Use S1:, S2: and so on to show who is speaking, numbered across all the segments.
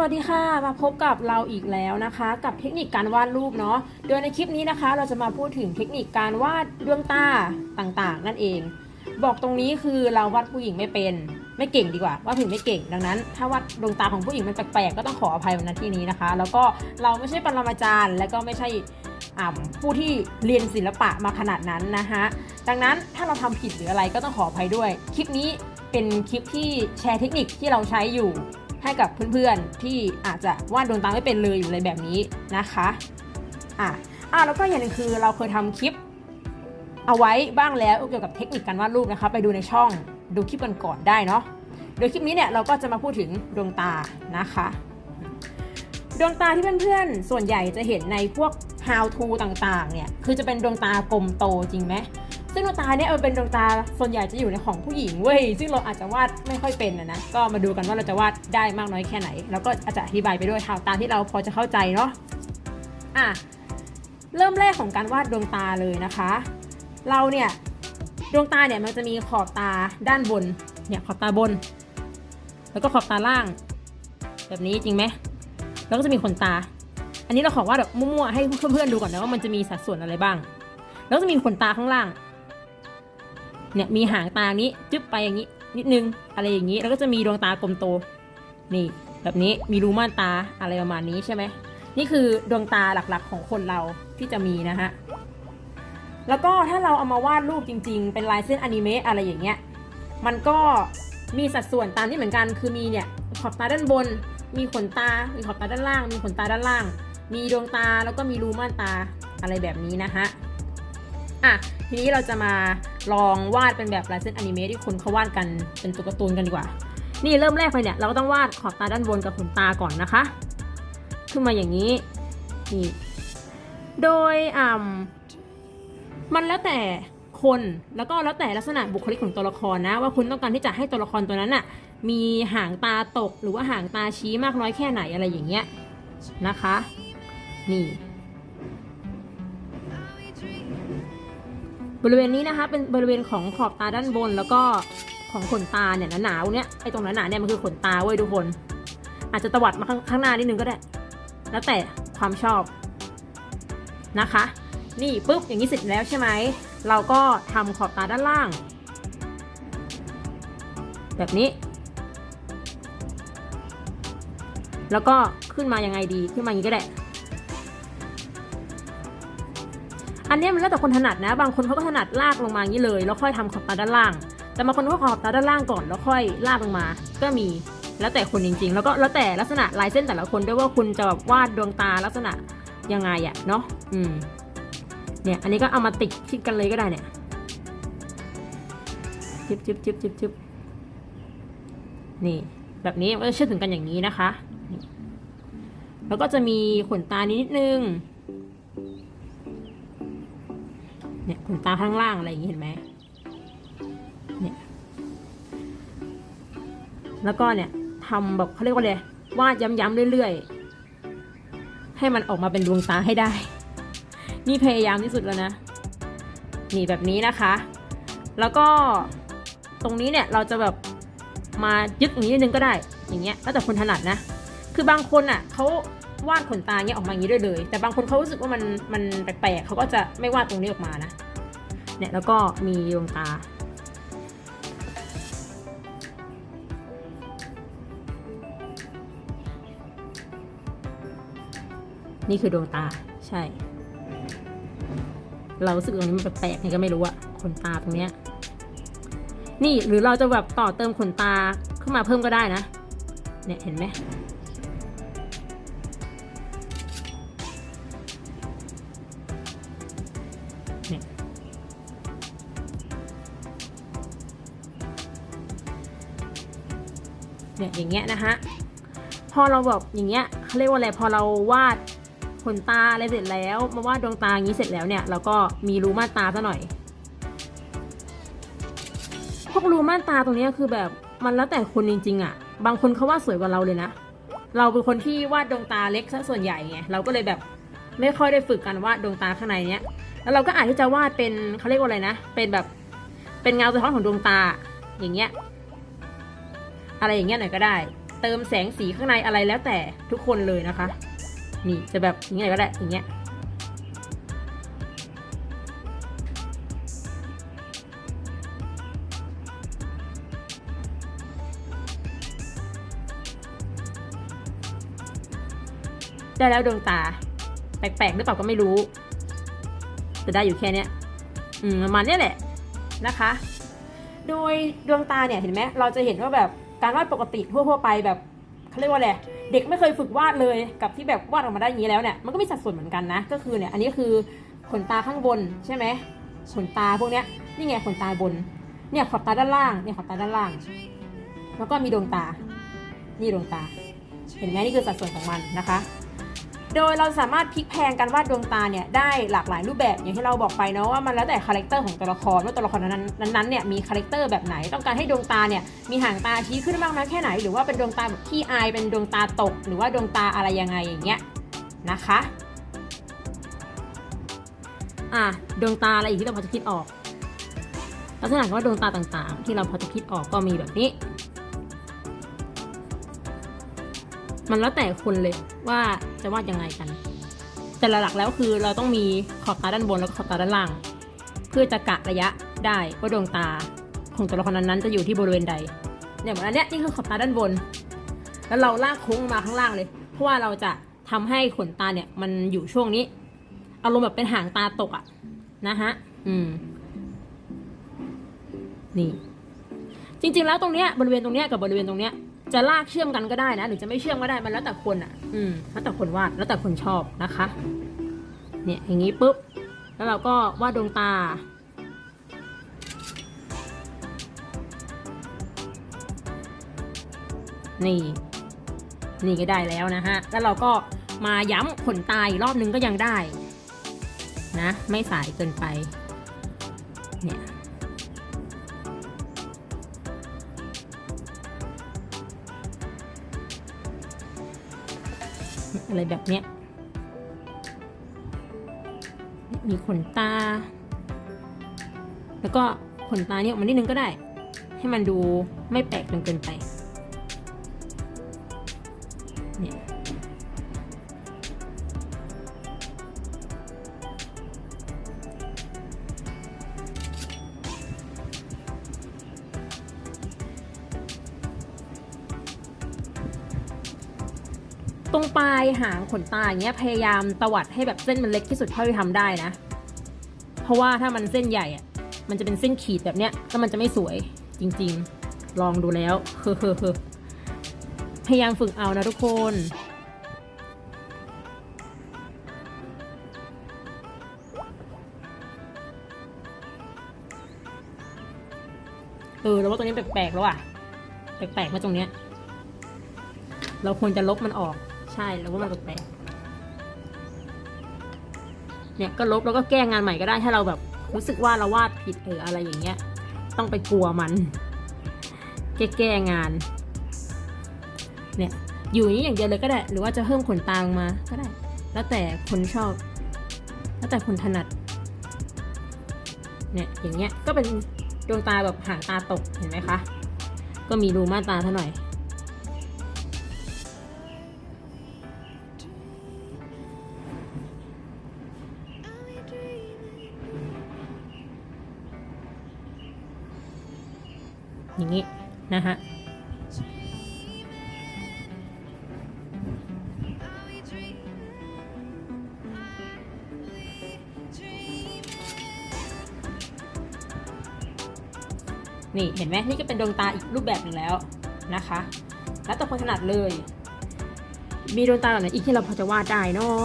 S1: วัสดีค่ะ มาพบกับเราอีกแล้วนะคะ กับเทคนิคการวาดรูปเนาะโดยในคลิปนี้นะคะ เราจะมาพูดถึงเทคนิคการวาดดวงตาต่างๆ นั่นเอง บอกตรงนี้คือเราวาดผู้หญิงไม่เป็น ไม่เก่งดีกว่าวาดผู้หญิงไม่เก่ง ดังนั้น ถ้าวาดดวงตาของผู้หญิงมันแปลกๆก็ต้องขออภัยในที่นี้นะคะ แล้วก็เราไม่ใช่ปรมาจารย์ และก็ไม่ใช่อ่ผู้ที่เรียนศิลปะมาขนาดนั้นนะคะดังนั้นถ้าเราทำผิดหรืออะไรก็ต้องขออภัยด้วย คลิปนี้เป็นคลิปที่แชร์เทคนิคที่เราใช้อยู่ ให้กับเพื่อนๆที่อาจจะวาดดวงตาไม่เป็นเลยอยู่อะไรแบบนี้นะคะอะอะแล้วก็อย่างหนึงคือเราเคยทำคลิป เอาไว้บ้างแล้วเกี่ยวกับเทคนิคการวาดรูปนะคะไปดูในช่องดูคลิปกันก่อนได้เนาะโดยคลิปนี้เนี่ยเราก็จะมาพูดถึงดวงตานะคะ ดวงตาที่เพื่อนๆส่วนใหญ่จะเห็นในพวก how to ต่างๆ เนี่ย คือจะเป็นดวงตากลมโตจริงไหม ซึ่งดวงตาเนี่ยมันเป็นดวงตาส่วนใหญ่จะอยู่ในของผู้หญิงเว้ย ซึ่งเราอาจจะวาดไม่ค่อยเป็นนะนะ ก็มาดูกันว่าเราจะวาดได้มากน้อยแค่ไหน แล้วก็อาจจะอธิบายไปด้วยทางตามที่เราพอจะเข้าใจเนาะ อะ เริ่มแรกของการวาดดวงตาเลยนะคะ เราเนี่ยดวงตาเนี่ยมันจะมีขอบตาด้านบน เนี่ยขอบตาบน แล้วก็ขอบตาล่าง แบบนี้จริงไหม แล้วก็จะมีขนตา อันนี้เราขอวาดแบบมั่วๆให้เพื่อนๆดูก่อนนะว่ามันจะมีสัดส่วนอะไรบ้าง แล้วจะมีขนตาข้างล่าง เนี่ยมีหางตานี้จึ๊บไปอย่างนี้ นิดนึงอะไรอย่างนี้ แล้วก็จะมีดวงตากลมโต นี่ แบบนี้มีรูม่านตาอะไรประมาณนี้ใช่ไหมนี่คือดวงตาหลักๆของคนเราที่จะมีนะฮะแล้วก็ถ้าเราเอามาวาดรูปจริง ๆ เป็นลายเส้นอนิเมะอะไรอย่างเงี้ยมันก็มีสัดส่วนตามที่เหมือนกันคือมีเนี่ยขอบตาด้านบน มีขนตา มีขอบตาด้านล่าง มีขนตาด้านล่าง มีดวงตาแล้วก็มีรูม่านตาอะไรแบบนี้นะฮะอะทีนี้เราจะมาลองวาดเป็นแบบลายเส้นอนิเมะที่คนเขาวาดกันเป็นตัวการ์ตูนกันดีกว่า นี่เริ่มแรกเลยเนี่ยเราก็ต้องวาดขอบตาด้านบนกับขนตาก่อนนะคะ ขึ้นมาอย่างนี้นี่โดยอ่ำมันแล้วแต่คนแล้วก็แล้วแต่ลักษณะบุคลิกของตัวละครนะ ว่าคุณต้องการที่จะให้ตัวละครตัวนั้นน่ะมีหางตาตกหรือว่าหางตาชี้มากน้อยแค่ไหนอะไรอย่างเงี้ยนะคะ นี่ บริเวณนี้นะคะ เป็นบริเวณของขอบตาด้านบนแล้วก็ของขนตาเนี่ยหนาๆเนี้ยไอ้ตรงหนาๆเนี่ยมันคือขนตาเว้ยทุกคน อาจจะตวัดมาข้างางหน้านิดนึงก็ได้ แล้วแต่ความชอบนะคะ นี่ปุ๊บอย่างนี้เสร็จแล้วใช่ไหมเราก็ทำขอบตาด้านล่าง แบบนี้ แล้วก็ขึ้นมายังไงดีขึ้นมาอย่างนี้ก็ได้ อันนี้มันแล้วแต่คนถนัดนะ บางคนเขาก็ถนัดลากลงมาอย่างนี้เลย แล้วค่อยทำขอบตาด้านล่าง แต่บางคนก็ขอบตาด้านล่างก่อนแล้วค่อยลากลงมา ก็มี แล้วแต่คนจริง ๆ แล้วก็แล้วแต่ลักษณะลายเส้นแต่ละคนด้วยว่าคุณจะแบบวาดดวงตาลักษณะยังไงอะเนาะ อืม เนี่ย อันนี้ก็เอามาติดชิดกันเลยก็ได้เนี่ยจิบจิบจิบจิบจิบนี่ แบบนี้มันก็จะเชื่อถึงกันอย่างนี้นะคะ แล้วก็จะมีขนตานิดนึง เนี่ยขนตาข้างล่างอะไรอย่างนี้เห็นไหมเนี่ยแล้วก็เนี่ยทำแบบเขาเรียกว่าอะไรวาดย้ำๆเรื่อยๆ ให้มันออกมาเป็นดวงตาให้ได้ นี่พยายามที่สุดแล้วนะ นี่แบบนี้นะคะ แล้วก็ตรงนี้เนี่ยเราจะแบบมายึดอย่างนี้นิดนึงก็ได้ อย่างเงี้ยแล้วแต่คนถนัดนะ คือบางคนอะเขา วาดขนตาเงี้ยออกมาอย่างนี้ได้เลย แต่บางคนเขารู้สึกว่ามันมันแปลกๆเขาก็จะไม่วาดตรงนี้ออกมานะเนี่ยแล้วก็มีดวงตา นี่คือดวงตาใช่ เราสึกตรงนี้มันแปลกๆไงก็ไม่รู้อะขนตาตรงเนี้ยนี่หรือเราจะแบบต่อเติมขนตาขึ้นมาเพิ่มก็ได้นะ เนี่ยเห็นไหม เนี่ยอย่างเงี้ยนะคะพอเราแบบอย่างเงี้ยเขาเรียกว่าอะไรพอเราวาดขนตาอะไรเสร็จแล้วมาวาดดวงตาอย่างนี้เสร็จแล้วเนี่ยเราก็มีรูม่านตาซะหน่อย พวกรูม่านตาตรงนี้คือแบบมันแล้วแต่คนจริงๆอะ่ะ บางคนเขาวาดสวยกว่าเราเลยนะ เราเป็นคนที่วาดดวงตาเล็กซะส่วนใหญ่ไงเราก็เลยแบบไม่ค่อยได้ฝึกการวาดดวงตาข้างในเนี้ยแล้วเราก็อาจที่จะวาดเป็นเขาเรียกว่าอะไรนะ เป็นแบบเป็นเงาสะท้อนของดวงตาอย่างเงี้ย อะไรอย่างเงี้ยหน่อยก็ได้ เติมแสงสีข้างในอะไรแล้วแต่ทุกคนเลยนะคะ นี่จะแบบอย่างเงี้ยก็ได้อย่างเงี้ยได้แล้วดวงตา แปลกๆหรือเปล่าก็ไม่รู้ แต่ได้อยู่แค่เนี้ยอืมประมาณเนี้ยแหละนะคะ โดยดวงตาเนี่ยเห็นไหมเราจะเห็นว่าแบบ การวาดปกติทั่วๆไปแบบเขาเรียกว่าอะไรเด็กไม่เคยฝึกวาดเลยกับที่แบบวาดออกมาได้อย่างนี้แล้วเนี่ยมันก็มีสัดส่วนเหมือนกันนะ ก็คือเนี่ยอันนี้คือขนตาข้างบนใช่ไหมขนตาพวกเนี้ยนี่ไงขนตาบนเนี่ยขอบตาด้านล่างเนี่ยขอบตาด้านล่าง แล้วก็มีดวงตา นี่ดวงตา เห็นไหมนี่คือสัดส่วนของมันนะคะ โดยเราสามารถพลิกแพงการวาดดวงตาเนี่ยได้หลากหลายรูปแบบอย่างที่เราบอกไปเนาะว่ามันแล้วแต่คาแรคเตอร์ของตัวละครว่าตัวละครนั้นนั้นเนี่ยมีคาแรคเตอร์แบบไหน ต้องการให้ดวงตาเนี่ยมีหางตาชี้ขึ้นมากน้อยแค่ไหน หรือว่าเป็นดวงตาแบบขี้อายเป็นดวงตาตก หรือว่าดวงตาอะไรยังไงอย่างเงี้ยนะคะอะดวงตาอะไรอีกที่เราพอจะคิดออกลักษณะของว่าดวงตาต่างๆ ที่เราพอจะคิดออกก็มีแบบนี้ มันแล้วแต่คนเลยว่าจะวาดยังไงกัน แต่หลักๆแล้วคือเราต้องมีขอบตาด้านบนแล้วก็ขอบตาด้านล่าง เพื่อจะกะระยะได้ว่าดวงตาของตัวละครนั้นๆจะอยู่ที่บริเวณใดเนี่ยเหมือนอันเนี้ยนี่คือขอบตาด้านบน แล้วเราลากโค้งมาข้างล่างเลย เพราะว่าเราจะทำให้ขนตาเนี่ยมันอยู่ช่วงนี้ อารมณ์แบบเป็นหางตาตกอะนะฮะ อืม นี่ จริง ๆ แล้วตรงเนี้ยบริเวณตรงเนี้ยกับบริเวณตรงเนี้ย จะลากเชื่อมกันก็ได้นะ หรือจะไม่เชื่อมก็ได้มันแล้วแต่คนอะ อืมแล้วแต่คนวาดแล้วแต่คนชอบนะคะ เนี่ยอย่างนี้ปุ๊บ แล้วเราก็วาดดวงตา นี่ นี่ก็ได้แล้วนะฮะ แล้วเราก็มาย้ำขนตาอีกรอบนึงก็ยังได้ นะ ไม่สายเกินไป เนี่ย อะไรแบบเนี้ย มีขนตา แล้วก็ขนตาเนี่ยมันนิดนึงก็ได้ ให้มันดูไม่แปลกจนเกินไป หางขนตาอย่างเงี้ยพยายามตวัดให้แบบเส้นมันเล็กที่สุดเท่าที่ทำได้นะ เพราะว่าถ้ามันเส้นใหญ่อะมันจะเป็นเส้นขีดแบบเนี้ยแล้วมันจะไม่สวยจริงๆ ลองดูแล้วเฮ้อๆพยายามฝึกเอานะทุกคนเออแล้วว่าตรงนี้แปลกๆแล้วอะ แปลกๆมาตรงเนี้ย เราควรจะลบมันออก ช่แล้วว่ามันแปลกเนี่ยก็ลบแล้วก็แก้งานใหม่ก็ได้ถ้าเราแบบรู้สึกว่าเราวาดผิดเอออะไรอย่างเงี้ย ต้องไปกลัวมัน แก้แก้งาน เนี่ย อยู่อย่างนี้อย่างเดียวเลยก็ได้ หรือว่าจะเพิ่มขนตาลงมาก็ได้ แล้วแต่คนชอบ แล้วแต่คนถนัด เนี่ยอย่างเงี้ยก็เป็นดวงตาแบบหางตาตกเห็นไหมคะ ก็มีรูม่านตาเท่าหน่อย นี่เห็นไหมนี่ก็เป็นดวงตาอีกรูปแบบหนึ่งแล้วนะคะ แล้วแต่คนถนัดเลย มีดวงตาแบบไหนอีกที่เราพอจะวาดได้เนาะ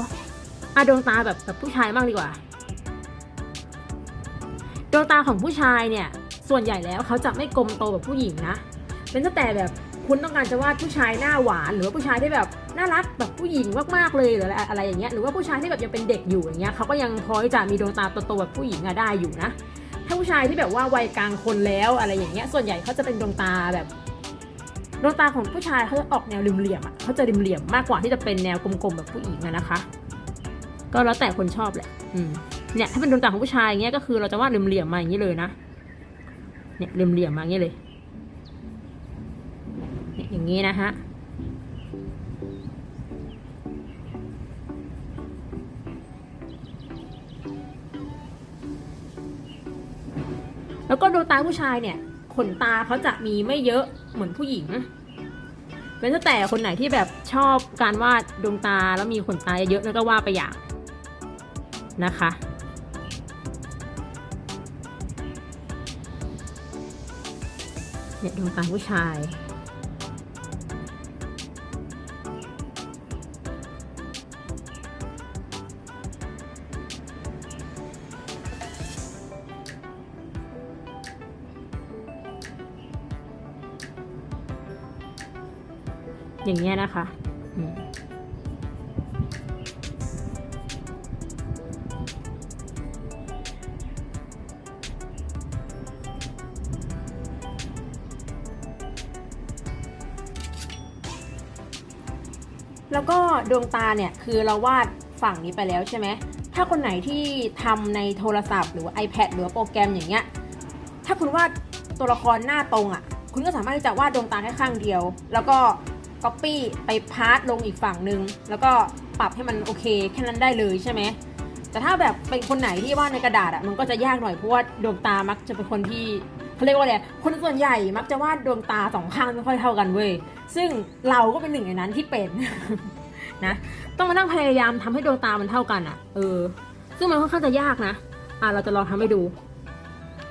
S1: อะดวงตาแบบแบบผู้ชายบ้างดีกว่า ดวงตาของผู้ชายเนี่ย ส่วนใหญ่แล้วเขาจะไม่กลมโตแบบผู้หญิงนะ เป็นตั้งแต่แบบคุณต้องการจะวาดผู้ชายหน้าหวานหรือว่าผู้ชายที่แบบน่ารักแบบผู้หญิงมากๆเลยหรืออะไรอย่างเงี้ยหรือว่าผู้ชายที่แบบยังเป็นเด็กอยู่อย่างเงี้ยเขาก็ยังพอจะมีดวงตาโตๆแบบผู้หญิงอะได้อยู่นะ ถ้าผู้ชายที่แบบว่าวัยกลางคนแล้วอะไรอย่างเงี้ยส่วนใหญ่เขาจะเป็นดวงตาแบบดวงตาของผู้ชายเขาจะออกแนวริมเหลี่ยมอะเขาจะริมเหลี่ยมมากกว่าที่จะเป็นแนวกลมๆแบบผู้หญิงอะนะคะ ก็แล้วแต่คนชอบแหละ อืมเนี่ยถ้าเป็นดวงตาของผู้ชายอย่างเงี้ยก็คือเราจะวาดริมเหลี่ยมมาอย่างนี้เลยนะเนี่ยริมเหลี่ยมมาอย่างนี้เลยเนี่ยอย่างนี้นะฮะ แล้วก็ดวงตาผู้ชายเนี่ยขนตาเขาจะมีไม่เยอะเหมือนผู้หญิงเป็นแต่คนไหนที่แบบชอบการวาดดวงตาแล้วมีขนตาเยอะๆแล้วก็วาดไปอย่างนะคะ เนี่ยดวงตาผู้ชาย อย่างเงี้ยนะคะแล้วก็ดวงตาเนี่ยคือเราวาดฝั่งนี้ไปแล้วใช่ไหม ถ้าคนไหนที่ทำในโทรศัพท์หรือ iPad หรือโปรแกรมอย่างเงี้ย ถ้าคุณวาดตัวละครหน้าตรงอะ่ะ คุณก็สามารถที่จะวาดดวงตาแค่ข้างเดียว แล้วก็ Copy ไปพาร์ตลงอีกฝั่งหนึ่งแล้วก็ปรับให้มันโอเคแค่นั้นได้เลยใช่ไหมแต่ถ้าแบบเป็นคนไหนที่วาดในกระดาษอะ่ะมันก็จะยากหน่อยเพราะว่าดวงตามักจะเป็นคนที่เขาเรียกว่าอะไรคนส่วนใหญ่มักจะวาดดวงตาสองข้างไม่ค่อยเท่ากันเว้ยซึ่งเราก็เป็นหนึ่งในนั้นที่เป็นนะต้องมานั่งพยายามทำให้ดวงตามันเท่ากันอะ่ะเออ ซึ่งมันค่อนข้างจะยากนะอะเราจะลองทำให้ดู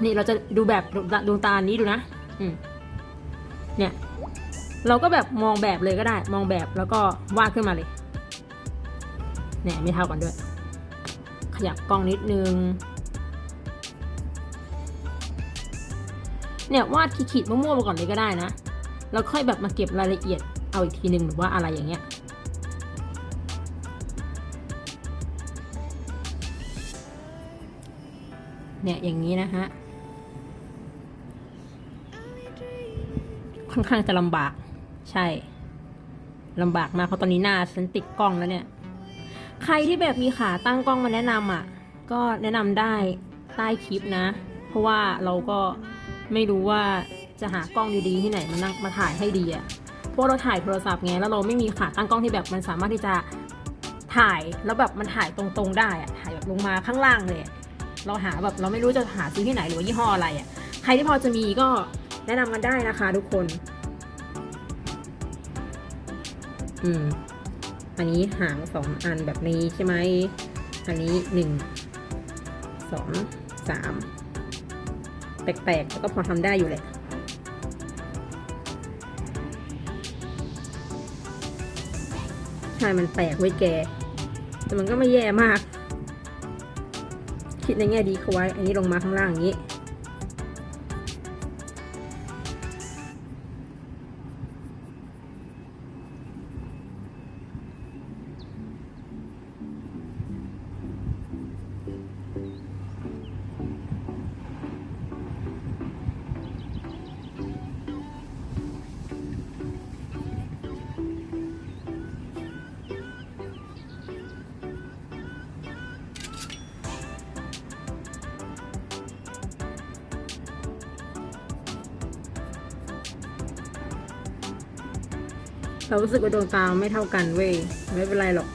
S1: นี่เราจะดูแบบดวงตานี้ดูนะ อืมเนี่ย เราก็แบบมองแบบเลยก็ได้ มองแบบแล้วก็วาดขึ้นมาเลยเนี่ยไม่เท่ากันด้วย ขยับกล้องนิดนึง เนี่ยวาดขีดๆมั่วๆไปก่อนเลยก็ได้นะ แล้วค่อยแบบมาเก็บรายละเอียดเอาอีกทีหนึ่งหรือว่าอะไรอย่างเงี้ยเนี่ยอย่างนี้นะฮะ ค่อนข้างจะลำบาก ใช่ลำบากมากเพราะตอนนี้หน้าฉันติดกล้องแล้วเนี่ย ใครที่แบบมีขาตั้งกล้องมาแนะนำอะ ก็แนะนำได้ใต้คลิปนะ เพราะว่าเราก็ไม่รู้ว่าจะหากล้องดีๆที่ไหนมานั่งมาถ่ายให้ดีอะเพราะเราถ่ายโทรศัพท์ไงแล้วเราไม่มีขาตั้งกล้องที่แบบมันสามารถที่จะถ่ายแล้วแบบมันถ่ายตรงๆได้อะถ่ายแบบลงมาข้างล่างเลยอะเราหาแบบเราไม่รู้จะหาซื้อที่ไหนหรือว่ายี่ห้ออะไรอะใครที่พอจะมีก็แนะนำกันได้นะคะทุกคน อืม อันนี้หางสองอันแบบนี้ใช่ไหม อันนี้หนึ่งสองสามแปลกๆแล้วก็พอทำได้อยู่แหละใช่มันแปลกไว้ยแก แต่มันก็ไม่แย่มาก คิดในแง่ดีเขาไว้ อันนี้ลงมาข้างล่างอย่างนี้ เรารู้สึกว่าดวงตาไม่เท่ากันเว้ยไม่เป็นไรหรอก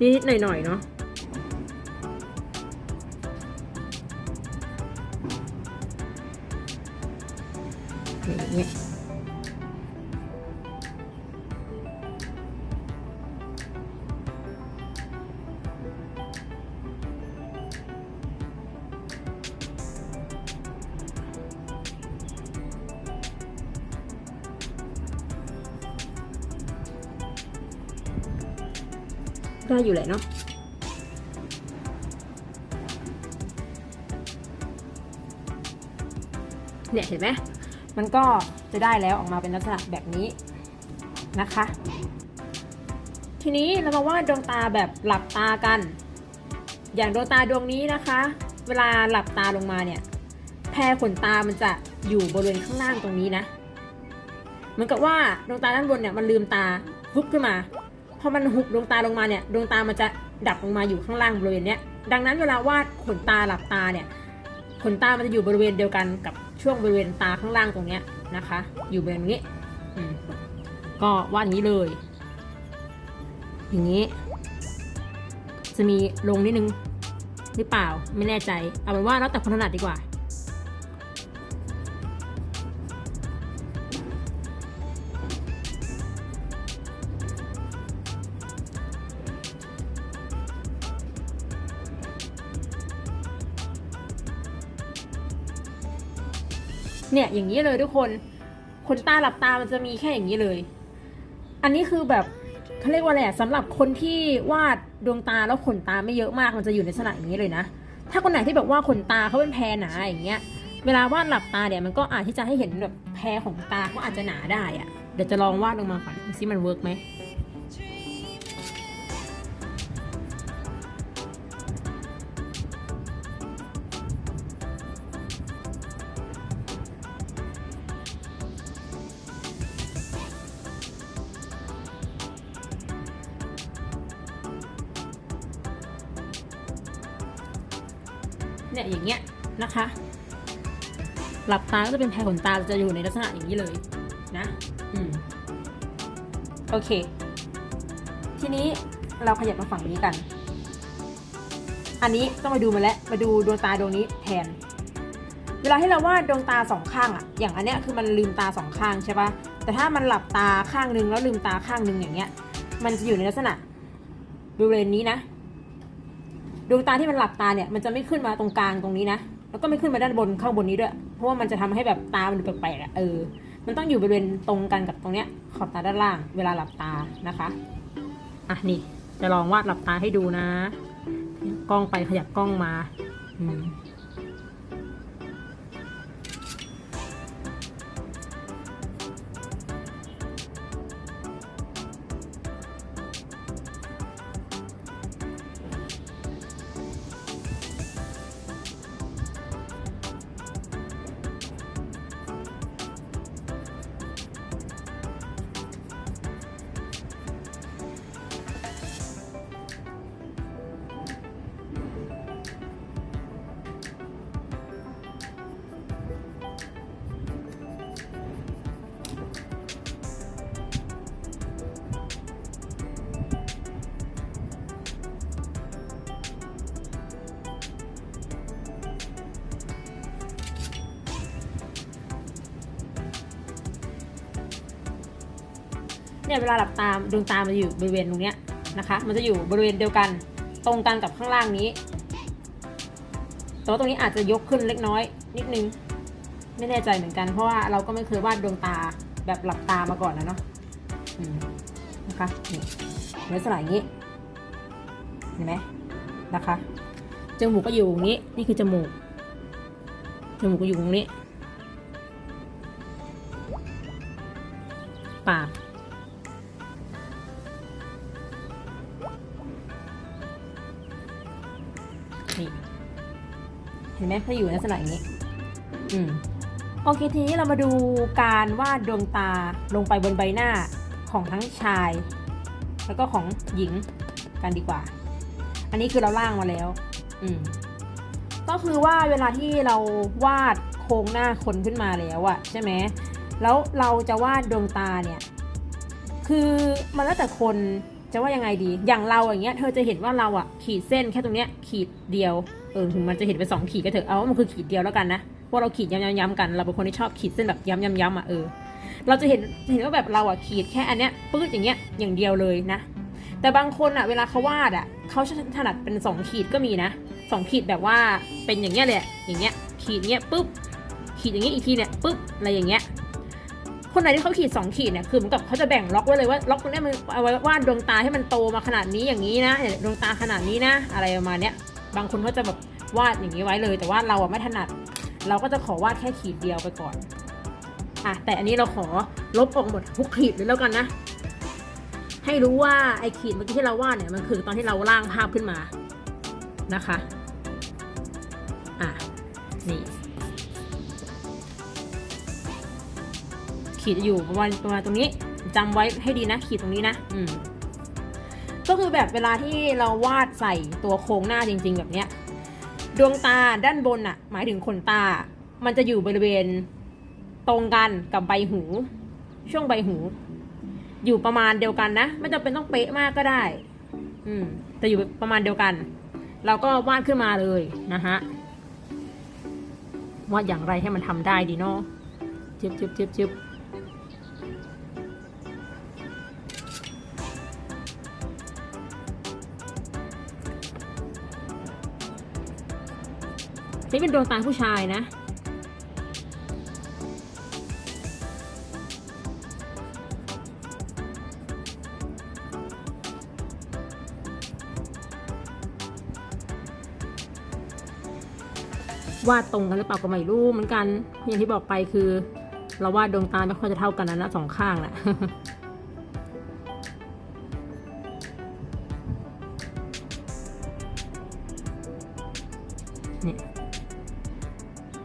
S1: นิดๆหน่อยๆเนาะ อยู่แหละเนาะเนี่ยเห็นไหมมันก็จะได้แล้วออกมาเป็นลักษณะแบบนี้นะคะ ทีนี้เรามาว่าดดวงตาแบบหลับตากัน อย่างดวงตาดวงนี้นะคะ เวลาหลับตาลงมาเนี่ยแพรขนตามันจะอยู่บริเวณข้างล่างตรงนี้นะ เหมือนกับว่าดวงตาด้านบนเนี่ยมันลืมตาฟุบขึ้นมา อมันหุบดวงตาลงมาเนี่ย ดวงตามันจะดับลงมาอยู่ข้างล่างบริเวณเนี้ย ดังนั้นเวลาวาดขนตาหลับตาเนี่ย ขนตามันจะอยู่บริเวณเดียวกันกับช่วงบริเวณตาข้างล่างตรงเนี้ยนะคะ อยู่บริเวณนี้ ก็วาดนี้เลย อย่างนี้ จะมีลงนิดนึงหรือเปล่าไม่แน่ใจ เอาเป็นว่าแล้วแต่คนถนัดดีกว่า เนี่ยอย่างนี้เลยทุกคนขนตาหลับตามันจะมีแค่อย่างนี้เลย อันนี้คือแบบเขาเรียกว่าอะไรสำหรับคนที่วาดดวงตาแล้วขนตาไม่เยอะมากมันจะอยู่ในลักษณะอย่างนี้เลยนะ ถ้าคนไหนที่แบบว่าขนตาเขาเป็นแพรหนาอย่างเงี้ย เวลาวาดหลับตาเนี่ยมันก็อาจที่จะให้เห็นแบบแพรของตาเขาอาจจะหนาได้อะเดี๋ยวจะลองวาดลงมาก่อนดูซิมันเวิร์กไหม หลับตาก็จะเป็นแผลขนตาจะอยู่ในลักษณะอย่างนี้เลยนะ อืม โอเค ทีนี้เราขยับมาฝั่งนี้กัน อันนี้ต้องมาดูมาแล้วมาดูดวงตาดวงนี้แทน เวลาที่เราวาดดวงตาสองข้างอะอย่างอันเนี้ยคือมันลืมตาสองข้างใช่ปะแต่ถ้ามันหลับตาข้างนึงแล้วลืมตาข้างนึงอย่างเงี้ย มันจะอยู่ในลักษณะบริเวณนี้นะ ดวงตาที่มันหลับตาเนี่ย มันจะไม่ขึ้นมาตรงกลางตรงนี้นะ แล้วก็ไม่ขึ้นมาด้านบนข้างบนนี้ด้วย เพราะว่ามันจะทำให้แบบตามันดูแปลกๆอะเออ มันต้องอยู่บริเวณตรงกันกับตรงเนี้ยขอบตาด้านล่าง เวลาหลับตานะคะ อะนี่จะลองวาดหลับตาให้ดูนะ กล้องไปขยับกล้องมา อืม เนี่ยเวลาหลับตาดวงตามันอยู่บริเวณตรงเนี้ยนะคะ มันจะอยู่บริเวณเดียวกัน ตรงกันกับข้างล่างนี้ แต่ว่าตรงนี้อาจจะยกขึ้นเล็กน้อย นิดนึง ไม่แน่ใจเหมือนกัน เพราะว่าเราก็ไม่เคยวาดดวงตาแบบหลับตามาก่อนนะเนาะนะคะนี่ลักษณะอย่างนี้ เห็นไหมนะคะ จมูกก็อยู่ตรงนี้ นี่คือจมูก จมูกก็อยู่ตรงนี้ ปาก มเขาอยู่ในลักษณะอย่างนี้ อืมโอเคทีนี้เรามาดูการวาดดวงตาลงไปบนใบหน้าของทั้งชาย แล้วก็ของหญิงกันดีกว่า อันนี้คือเราล่างมาแล้ว อืมก็คือว่าเวลาที่เราวาดโครงหน้าคนขึ้นมาแล้วอะใช่ไหมแล้วเราจะวาดดวงตาเนี่ย คือมันแล้วแต่คนจะว่ายังไงดี อย่างเราอย่างเงี้ย เธอจะเห็นว่าเราอะขีดเส้นแค่ตรงเนี้ยขีดเดียว เออถึงมันจะเห็นเป็นสองขีดก็เถอะเอาว่ามันคือขีดเดียวแล้วกันนะเพราะเราขีดย้ำๆๆกัน เราเป็นคนที่ชอบขีดเส้นแบบย้ำๆๆอะเออเราจะเห็นเห็นว่าแบบเราอะขีดแค่อันเนี้ยปื้ดอย่างเงี้ยอย่างเดียวเลยนะ แต่บางคนอะเวลาเขาวาดอะเขาถนัดเป็นสองขีดก็มีนะสองขีดแบบว่าเป็นอย่างเงี้ยเลยอย่างเงี้ยขีดเงี้ยปุ๊บขีดอย่างเงี้ยอีกทีเนี่ยปุ๊บอะไรอย่างเงี้ยคนไหนที่เขาขีดสองขีดเนี่ยคือเหมือนกับเขาจะแบ่งล็อกไว้เลยว่าล็อกตรงเนี้ยมันเอาไว้วาดดวงตาให้มันโตมาขนาดนี้อย่างนี้นะดวงตาขนาดนี้นะ อะไรประมาณเนี้ย บางคนเขาจะแบบวาดอย่างนี้ไว้เลย แต่ว่าเราอะไม่ถนัด เราก็จะขอวาดแค่ขีดเดียวไปก่อนอะแต่อันนี้เราขอลบออกหมดทุกขีดเลยแล้วกันนะ ให้รู้ว่าไอ้ขีดเมื่อกี้ที่เราวาดเนี่ยมันคือตอนที่เราร่างภาพขึ้นมานะคะอะนี่ขีดอยู่ประมาณประมาณตรงนี้จำไว้ให้ดีนะ ขีดตรงนี้นะ อืม ก็คือแบบเวลาที่เราวาดใส่ตัวโครงหน้าจริง ๆ แบบเนี้ยดวงตาด้านบนอะหมายถึงขนตา มันจะอยู่บริเวณตรงกันกับใบหู ช่วงใบหู อยู่ประมาณเดียวกันนะ ไม่จำเป็นต้องเป๊ะมากก็ได้ อืมแต่อยู่ประมาณเดียวกัน เราก็วาดขึ้นมาเลยนะฮะวาดอย่างไรให้มันทำได้ดีเนาะจึบจึบจึบจึบ เป็นดวงตาผู้ชายนะ วาดตรงกันหรือเปล่าก็ไม่รู้เหมือนกัน อย่างที่บอกไปคือ เราวาดดวงตาไม่ค่อยจะเท่ากันนะสองข้างแหละ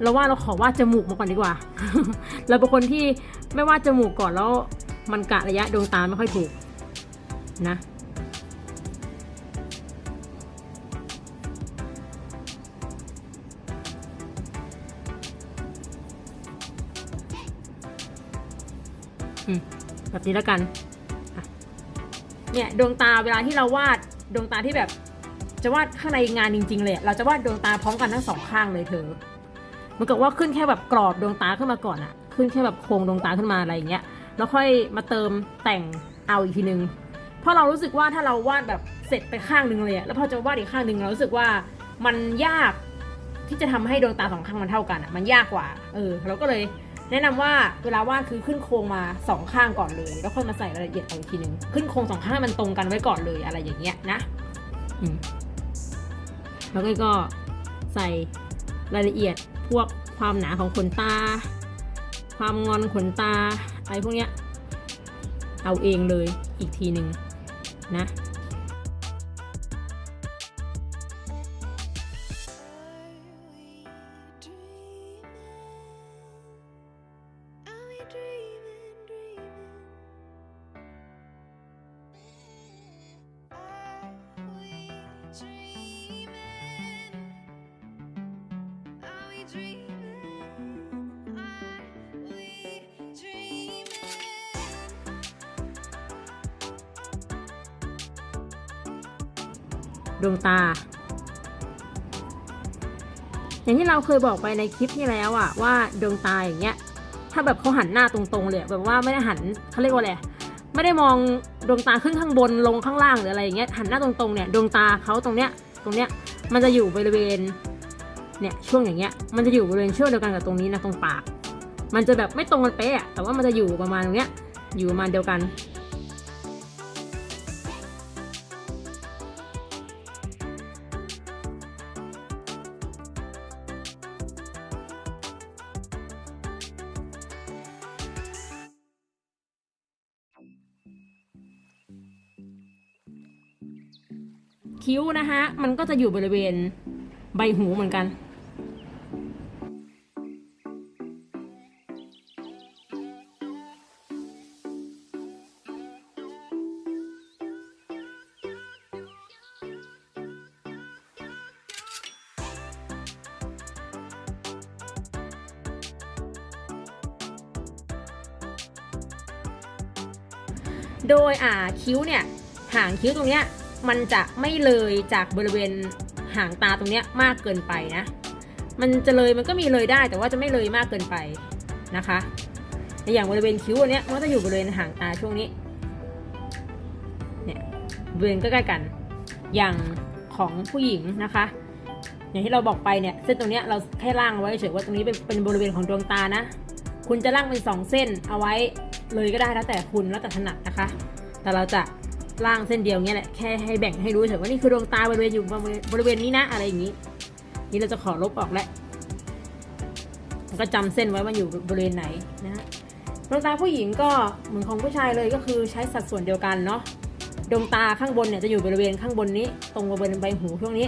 S1: เราว่าเราขอวาดจมูกมาก่อนดีกว่า เราเป็นคนที่ไม่วาดจมูกก่อนแล้วมันกะระยะดวงตาไม่ค่อยถูกนะแบบนี้แล้วกัน เนี่ยดวงตาเวลาที่เราวาดดวงตาที่แบบ จะวาดข้างในงานจริง ๆ เลย เราจะวาดดวงตาพร้อมกันทั้งสองข้างเลยเธอ หมันกับว่าขึ้นแค่แบบกรอบดวงตาขึ้นมาก่อนอะขึ้นแค่แบบโครงดวงตาขึ้นมาอะไรอย่างเงี้ยแล้วค่อยมาเติมแต่งเอาอีกทีนึงเพราะเรารู้สึกว่าถ้าเราวาดแบบเสร็จไปข้างหนึ่งเลยอะแล้วพอจะวาดอีกข้างหนึ่งเรารู้สึกว่ามันยากที่จะทำให้ดวงตาสองข้างมันเท่ากันอะมันยากกว่าเออเราก็เลยแนะนำว่าเวลาวาดคือขึ้นโครงมาสองข้างก่อนเลย แล้วค่อยมาใส่รายละเอียดเอาอีกทีนึงขึ้นโครงสองข้างมันตรงกันไว้ก่อนเลยอะไรอย่างเงี้ยนะแล้วก็ใส่ รายละเอียดพวกความหนาของขนตา ความงอนขนตาอะไรพวกเนี้ยเอาเองเลยอีกทีหนึ่งนะ ตา อย่างที่เราเคยบอกไปในคลิปที่แล้วอะว่าดวงตาอย่างเงี้ย ถ้าแบบเขาหันหน้าตรงๆเลยแบบว่าไม่ได้หันเขาเรียกว่าอะไรไม่ได้มองดวงตาขึ้นข้างบนลงข้างล่างหรืออะไรอย่างเงี้ยหันหน้าตรงๆเนี่ยดวงตาเขาตรงเนี้ยตรงเนี้ยมันจะอยู่บริเวณเนี่ยช่วงอย่างเงี้ยมันจะอยู่บริเวณช่วงเดียวกันกับตรงนี้นะตรงปาก มันจะแบบไม่ตรงกันเป๊ะแต่ว่ามันจะอยู่ประมาณตรงเนี้ยอยู่ประมาณเดียวกัน คิ้วนะคะมันก็จะอยู่บริเวณใบหูเหมือนกัน โดยอ่าคิ้วเนี่ยหางคิ้วตรงเนี้ย มันจะไม่เลยจากบริเวณหางตาตรงเนี้ยมากเกินไปนะ มันจะเลยมันก็มีเลยได้แต่ว่าจะไม่เลยมากเกินไปนะคะอย่างบริเวณคิ้วอันเนี้ยมันก็จะอยู่บริเวณหางตาช่วงนี้เนี่ยบริเวณใกล้ๆกัน อย่างของผู้หญิงนะคะ อย่างที่เราบอกไปเนี่ยเส้นตรงเนี้ยเราแค่ล่างเอาไว้เฉยว่าตรงนี้เป็นเป็นบริเวณของดวงตานะ คุณจะล่างเป็นสองเส้นเอาไว้เลยก็ได้แล้วแต่คุณแล้วแต่ถนัดนะคะ แต่เราจะ ล่างเส้นเดียวเนี้ยแหละแค่ให้แบ่งให้รู้เฉยว่านี่คือดวงตาบริเวณอยู่บริเวณบริเวณนี้นะอะไรอย่างนี้ นี่เราจะขอลบออกแล้วก็จำเส้นไว้ว่าอยู่บริเวณไหนนะฮะดวงตาผู้หญิงก็เหมือนของผู้ชายเลยก็คือใช้สัดส่วนเดียวกันเนาะดวงตาข้างบนเนี่ยจะอยู่บริเวณข้างบนนี้ ตรงบริเวณใบหูช่วงนี้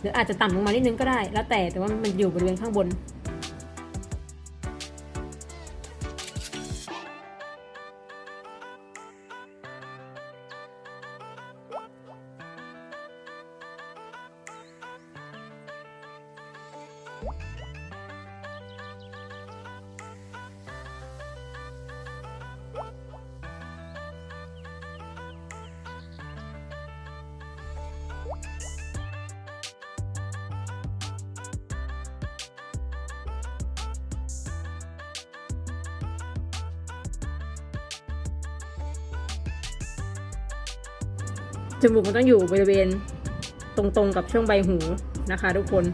S1: หรืออาจจะต่ำลงมานิดนึงก็ได้ แล้วแต่แต่ว่ามันอยู่บริเวณข้างบน จมูกมันต้องอยู่บริเวณตรงๆกับช่วงใบหูนะคะ ทุกคน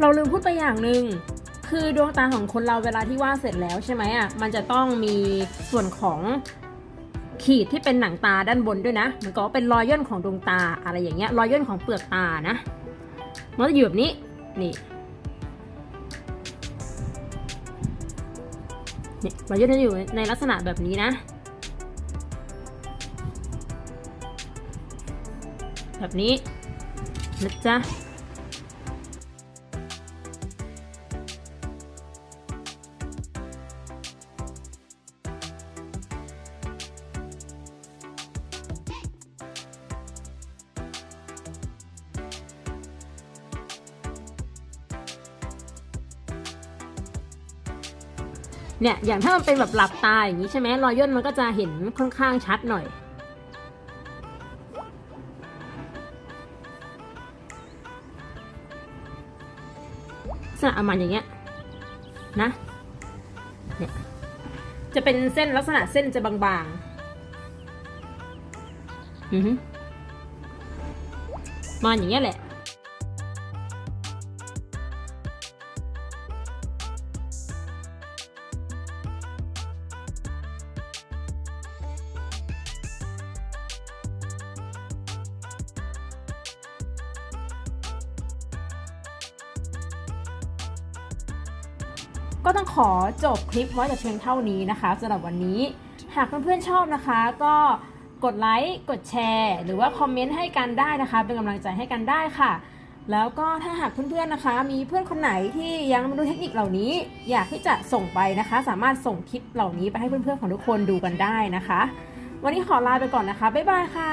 S1: เราลืมพูดไปอย่างหนึ่งคือดวงตาของคนเราเวลาที่วาดเสร็จแล้วใช่ไหมอะมันจะต้องมีส่วนของขีดที่เป็นหนังตาด้านบนด้วยนะมันก็เป็นรอยย่นของดวงตาอะไรอย่างเงี้ยรอยย่นของเปลือกตานะมันจะอยู่แบบนี้นี่นี่รอยย่นจะอยู่ในลักษณะแบบนี้นะ แบบนี้นะจ๊ะ เนี่ยอย่างถ้ามันเป็นแบบหลับตาอย่างนี้ใช่ไหมรอยย่นมันก็จะเห็นค่อนข้างชัดหน่อยลักษณะประมาณอย่างเงี้ยนะเนี่ยจะเป็นเส้นลักษณะเส้นจะบางๆ อือฮึมาณอย่างเงี้ยแหละ องขอจบคลิปไว้แต่เพียงเท่านี้นะคะสำหรับวันนี้ หากเพื่อนๆชอบนะคะ ก็กดไลค์กดแชร์ หรือว่าคอมเมนต์ให้กันได้นะคะ เป็นกำลังใจให้กันได้ค่ะ แล้วก็ถ้าหากเพื่อนๆนะคะ มีเพื่อนคนไหนที่ยังไม่รู้เทคนิคเหล่านี้ อยากที่จะส่งไปนะคะ สามารถส่งคลิปเหล่านี้ไปให้เพื่อนๆของทุกคนดูกันได้นะคะ วันนี้ขอลาไปก่อนนะคะบ๊ายบายค่ะ